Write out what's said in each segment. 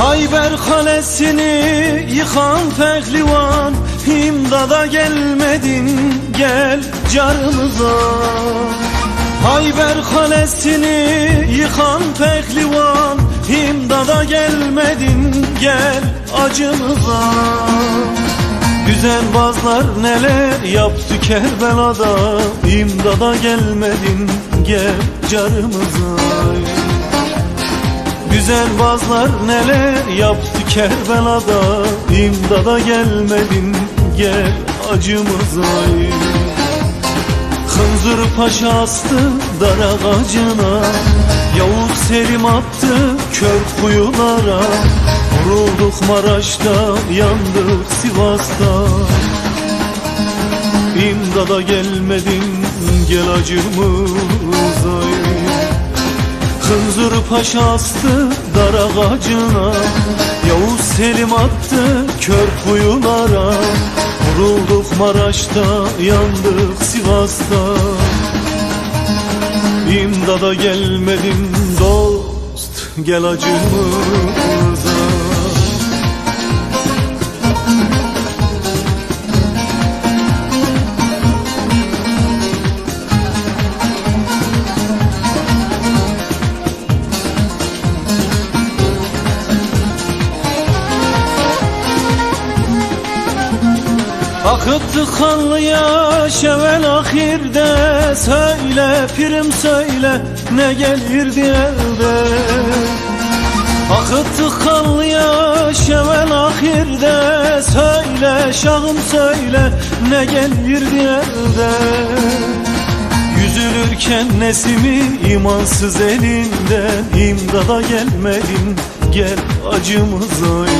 Hayber kalesini yıkan pehlivan İmdada gelmedin gel carımıza Hayber kalesini yıkan pehlivan İmdada gelmedin gel acımıza. Güzel bazlar neler yaptı Kerbela'da İmdada gelmedin gel carımıza Güzel bazlar neler yaptı Kerbela'da? İmdada gelmedin gel acımıza Hınzır Paşa astı dar ağacına Yavuz Selim attı kör kuyulara. Vurulduk Maraş'ta yandık Sivas'ta. İmdada gelmedin gel acımıza Hınzır Paşa astı dar ağacına Yavuz Selim attı kör kuyulara. Vurulduk Maraş'ta yandık Sivas'ta. İmdada gelmedin dost gel acımıza Akıttı kanlı yaş evvel ahirde. Söyle pirim söyle ne gelirdi elde. Akıttı kanlı yaş evvel ahirde. Söyle şahım söyle ne gelirdi elde. Yüzülürken nesimi imansız elinden. İmdada gelmedin gel acımıza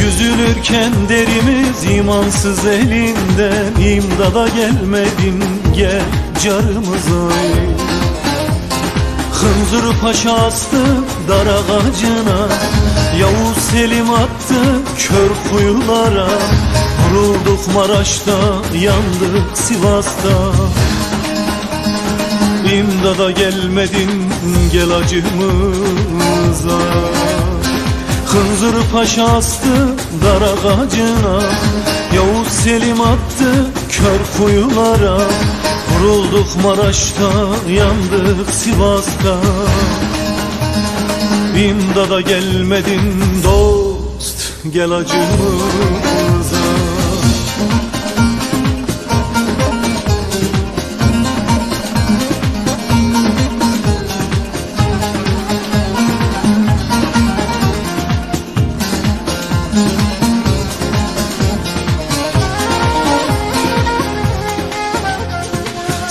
Yüzülürken derimiz imansız elinden. İmdada gelmedin gel carımıza Hınzır Paşa astı dar ağacına. Yavuz Selim attı kör kuyulara. Vurulduk Maraş'ta yandık Sivas'ta. İmdada gelmedin gel acımıza Hınzır Paşa astı dar ağacına Yavuz Selim attı kör kuyulara. Vurulduk Maraş'ta yandık Sivas'ta. İmdada gelmedin dost gel acımıza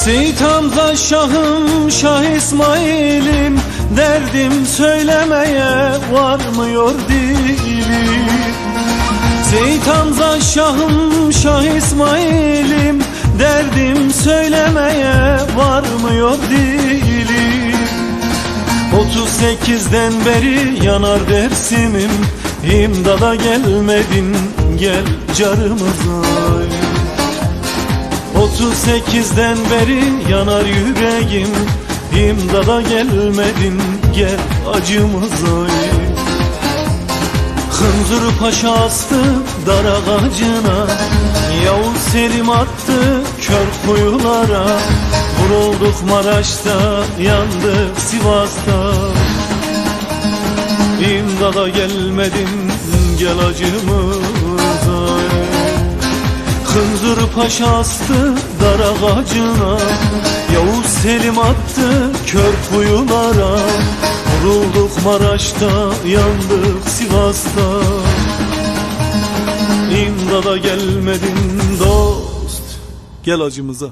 Seyit Hamza Şahım Şah İsmail'im. Derdim söylemeye varmıyor dilim. Seyit Hamza Şahım Şah İsmail'im. Derdim söylemeye varmıyor dilim. 38'den beri yanar dersimim. İmdada gelmedin gel carımıza 38'den beri yanar yüreğim. İmdada gelmedin gel acımıza Hınzır Paşa astı dar ağacına. Yavuz Selim attı kör kuyulara. Vurulduk Maraş'ta yandık Sivas'ta. İmdada gelmedin gel acımıza Hınzır Paşa dar ağacına Yavuz Selim attı kör kuyulara. Vurulduk Maraş'ta yandık Sivas'ta. İmdada gelmedin dost Gel acımıza